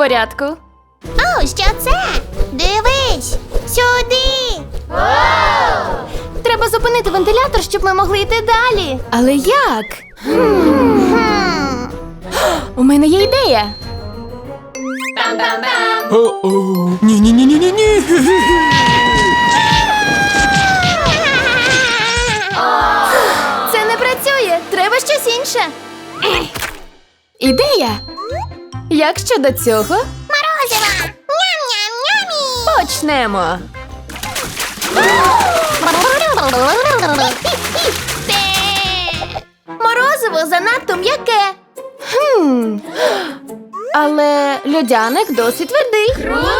порядку. О, що це? Дивись! Сюди! Треба зупинити вентилятор, щоб ми могли йти далі. Але як? У мене є ідея. О-о. Ні-ні-ні-ні-ні. Це не працює. Треба щось інше. Ідея. Як щодо цього, Морозиво! Ням-ням-нямі! почнемо. Морозиво занадто м'яке. Хм. Але льодяник досить твердий. Круто!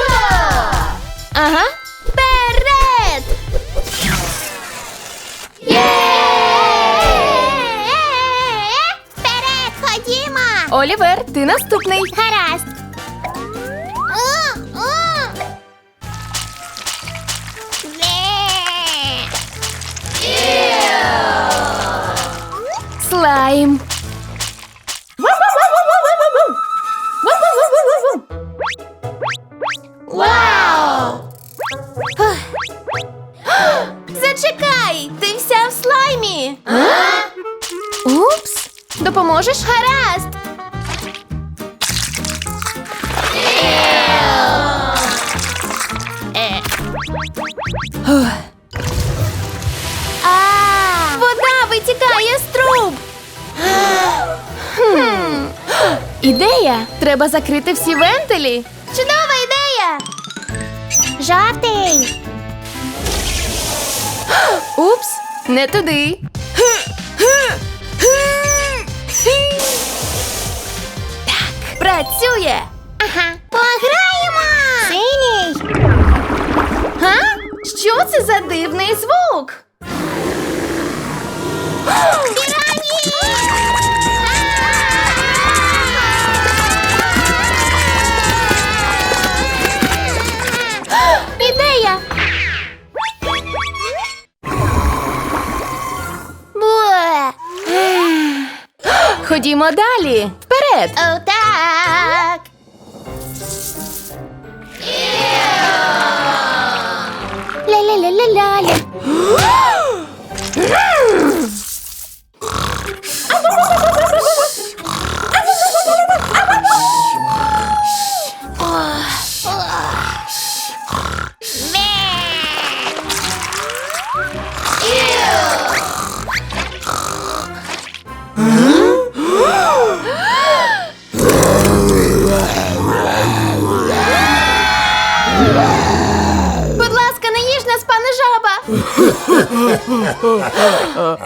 Ага. Вперед! Вперед, Олівер, ти наступний. Гаразд. Слайм. Вау! Зачекай! Ти вся в слаймі. Упс. Допоможеш? Гаразд. Вода витікає з труб. Ідея! Треба закрити всі вентилі. Чудова ідея! Жовтий. Упс, не туди. Так, працює. Ага. Пограємо. Синій. Га? Що це за дивний звук? Ідея! Ходімо далі. Вперед! О, так.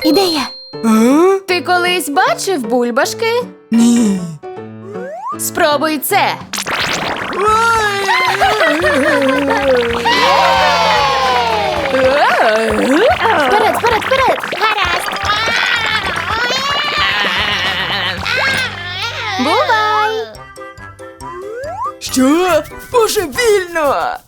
Ідея. Ти колись бачив бульбашки? Ні. Спробуй це. Вперед, вперед, вперед! Гаразд. Бувай! Що? Божевільно! Дивіться,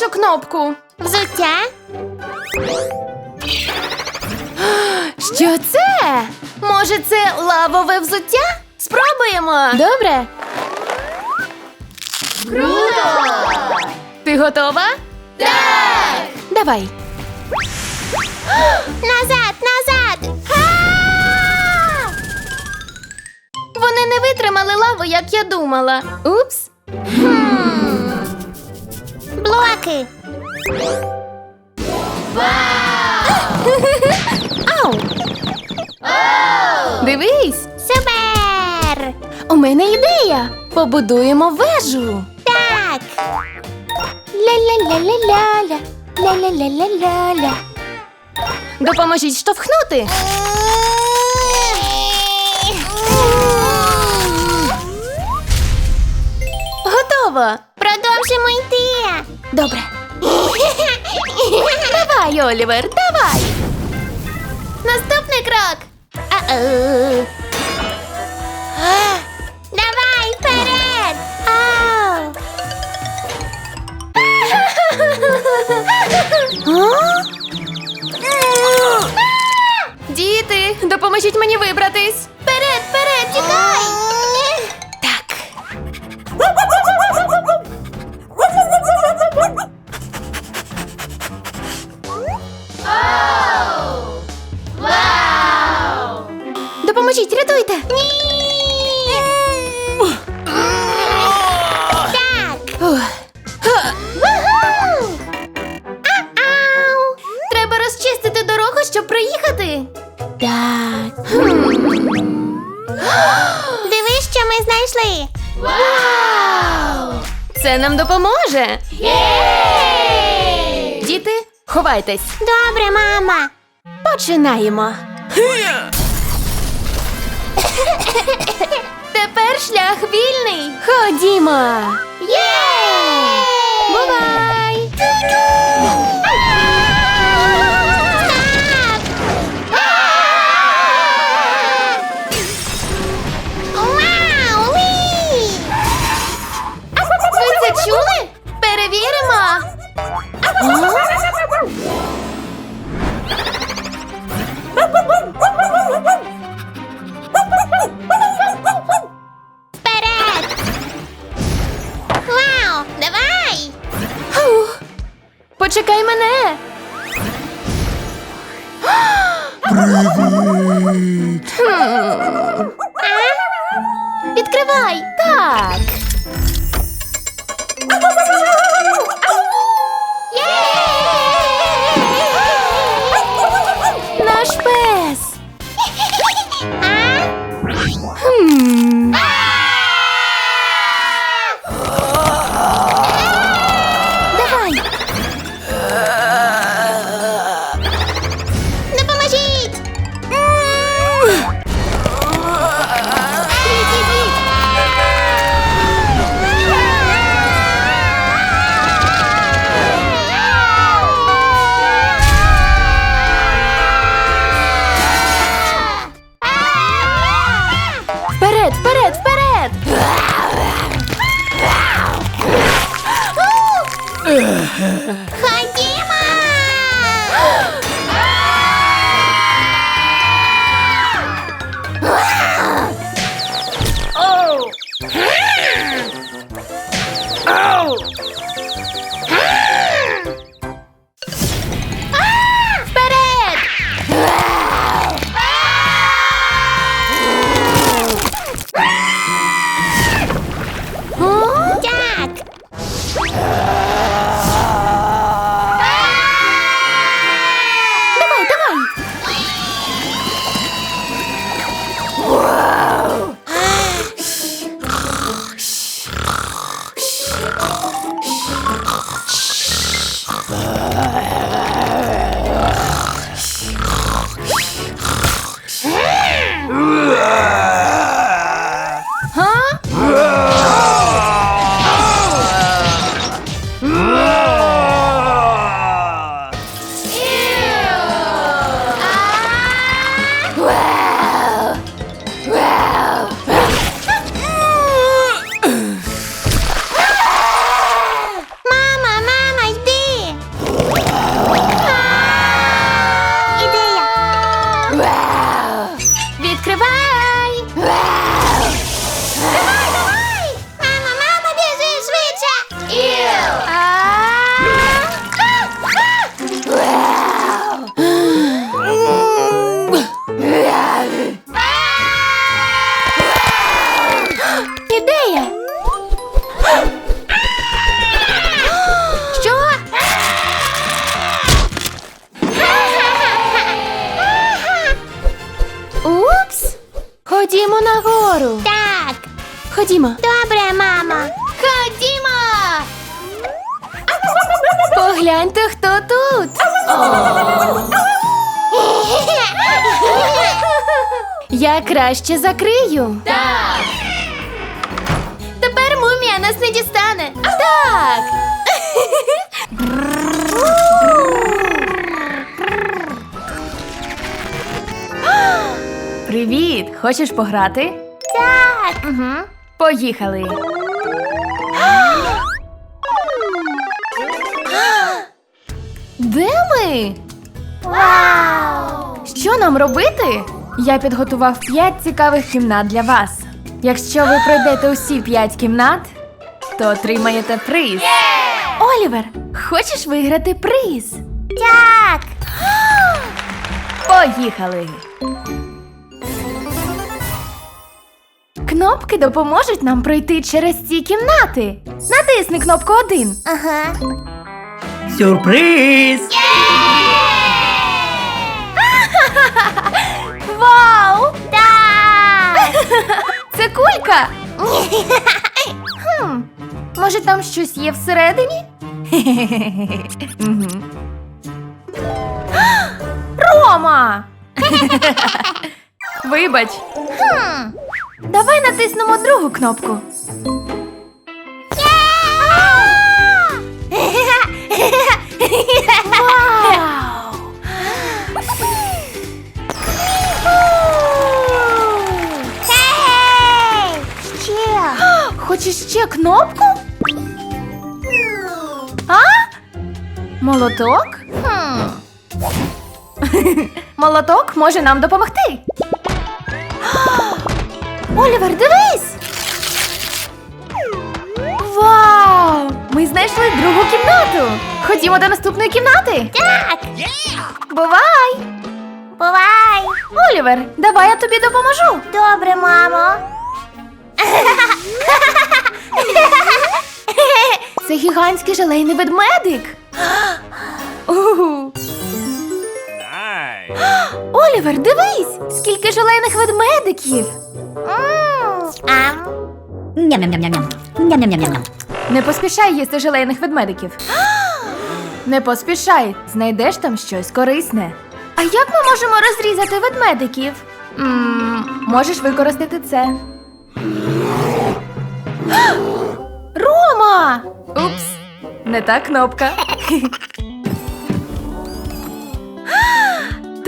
Іншу кнопку. Взуття. Що це? Може, це лавове взуття? Спробуємо. Добре. Круто! Ти готова? Так! Давай. Назад, назад. А! Вони не витримали лаву, як я думала. Упс собаки. Ау! Дивись! Супер! У мене ідея! Побудуємо вежу! Так! Ля-ля-ля-ля-ля-ля! Ля-ля-ля-ля-ля-ля! Допоможіть штовхнути! Готово! Тоже мой ты. Добре. Давай, Олівер, давай. Наступний крок. А -а. Давай вперед. Ау. Діти, допоможіть мені вибратись. Пішли! Вау! Це нам допоможе! Єй! Діти, ховайтесь! Добре, мама! Починаємо! Тепер шлях вільний! Ходімо! Єй! Бувай! Mm. は い вгору. Так. Ходімо. Добре, мама. Ходімо. Погляньте, хто тут. Я краще закрию. Так. Тепер мумія нас не дістане. Так. Привіт! Хочеш пограти? Так. Угу. Поїхали! Де ми? Вау! Що нам робити? Я підготував 5 цікавих кімнат для вас. Якщо ви пройдете усі 5 кімнат, то отримаєте приз. Олівер, хочеш виграти приз? Так. Поїхали! Кнопки допоможуть нам пройти через ці кімнати. Натисни кнопку 1. Ага. Сюрприз! Вау! Так. Це кулька! Хм, може там щось є всередині? Мгм. Рома! Вибач. Хм. Давай натиснемо другу кнопку. Вау! Хей! Ще. Хочеш ще кнопку? А? Молоток? Хм. Молоток може нам допомогти. Олівер, дивись! Вау! Ми знайшли другу кімнату. Ходімо до наступної кімнати. Так. Бувай! Бувай. Олівер, давай я тобі допоможу. Добре, мамо. Це гігантський желейний ведмедик. Угу. Олівер, дивись! Скільки желейних ведмедиків! Не поспішай їсти желейних ведмедиків. Не поспішай, знайдеш там щось корисне. А як ми можемо розрізати ведмедиків? м можеш використати це. Рома! Упс, не та кнопка.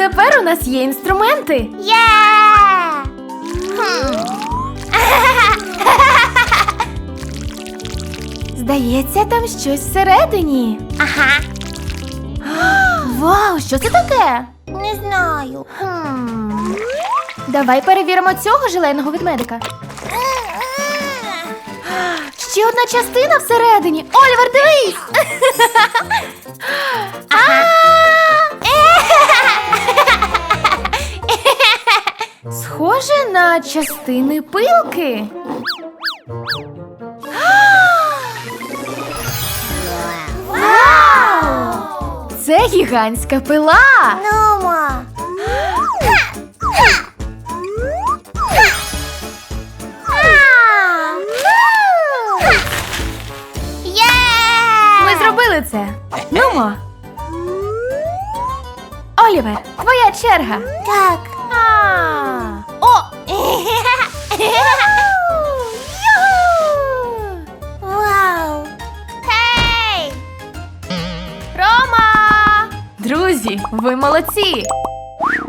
Тепер у нас є інструменти. Є! Здається, там щось всередині. Ага. Вау, що це таке? Не знаю. Хм. Давай перевіримо цього желейного ведмедика. Ще одна частина всередині. Олівер, дивись! Схоже на частини пилки. Вау! Це гігантська пила. Нумо. Ми зробили це. Нумо. Олівер, твоя черга. Так. Вау! Хей! Рома! Друзі, ви молодці!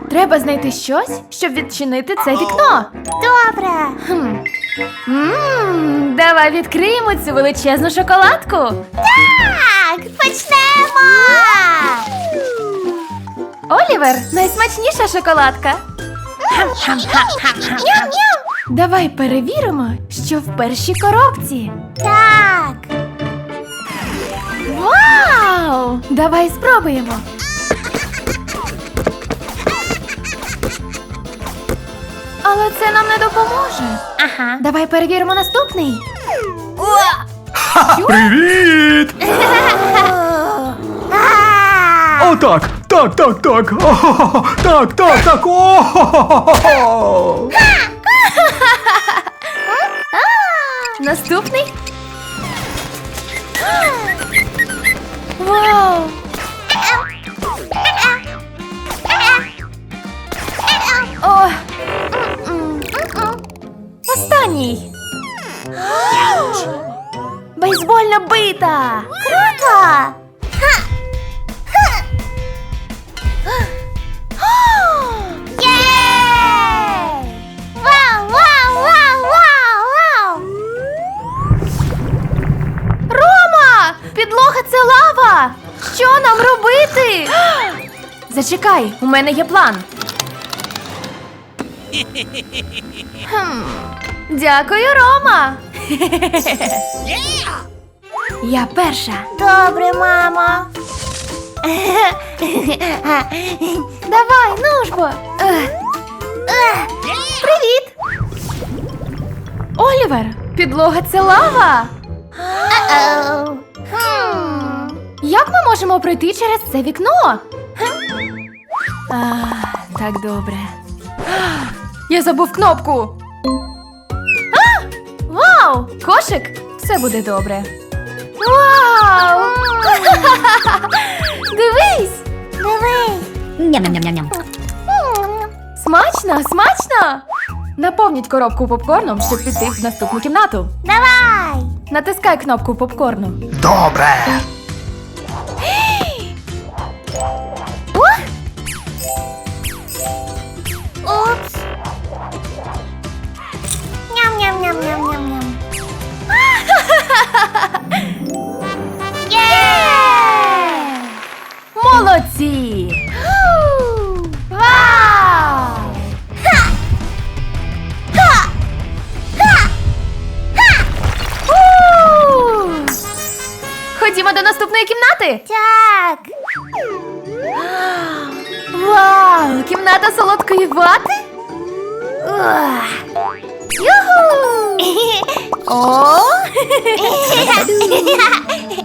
Треба знайти щось, щоб відчинити це вікно. Добре! Хм. Мм, давай відкриємо цю величезну шоколадку. Так! Почнемо! Олівер, найсмачніша шоколадка. Ням-ням! Давай перевіримо, що в першій коробці. Так! Вау! Давай спробуємо. Але це нам не допоможе. Ага. Давай перевіримо наступний. Привіт! А! О, так, так, так, так. О, так, так, так. О, Наступний. Вау! О! Останній. Бейсбольна бита! Круто! Що нам робити? Зачекай, у мене є план. Хм. Дякую, Рома. Я перша. Добре, мамо. Давай, ну ж бо. Привіт. Олівер, підлога це лава. Як ми можемо пройти через це вікно? А, так добре. А, Я забув кнопку. А! Вау! Кошик! Все буде добре. Вау! Дивись! Дивись. Ням-ням-ням-ням. Смачно, смачно! Наповніть коробку попкорном, щоб піти в наступну кімнату. Давай. Натискай кнопку попкорну. Добре. До наступної кімнати. Так. Вау! Кімната солодкої вати? О!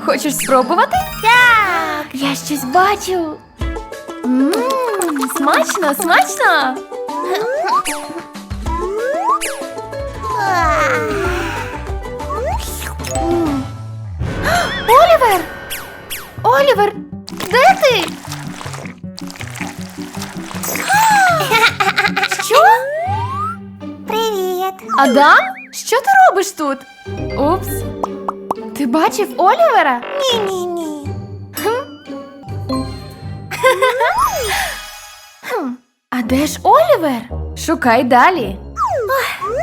Хочеш спробувати? Так. Я щось бачу. Мм, смачно, смачно. Олівер! Олівер! Де ти? Що? Привіт. Адам? Що ти робиш тут? Упс. Ти бачив Олівера? Ні-ні-ні. Хм, а де ж Олівер? Шукай далі. Олівер!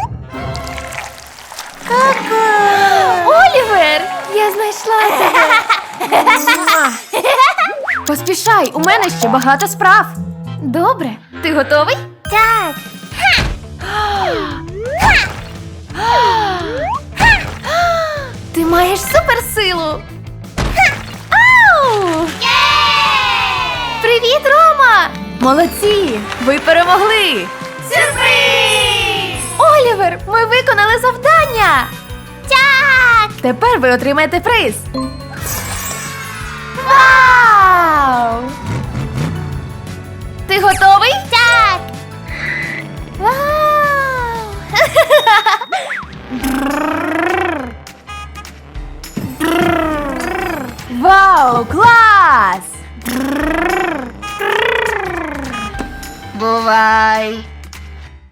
Я знайшла тебе. Поспішай, у мене ще багато справ. Добре, ти готовий? Так. Ти маєш суперсилу. Ау! Привіт, Рома! Молодці! Ви перемогли! Сюрприз! Олівер, ми виконали завдання! Тепер ви отримаєте приз. Вау! Ти готовий? Так! Вау! Вау, клас! Бувай!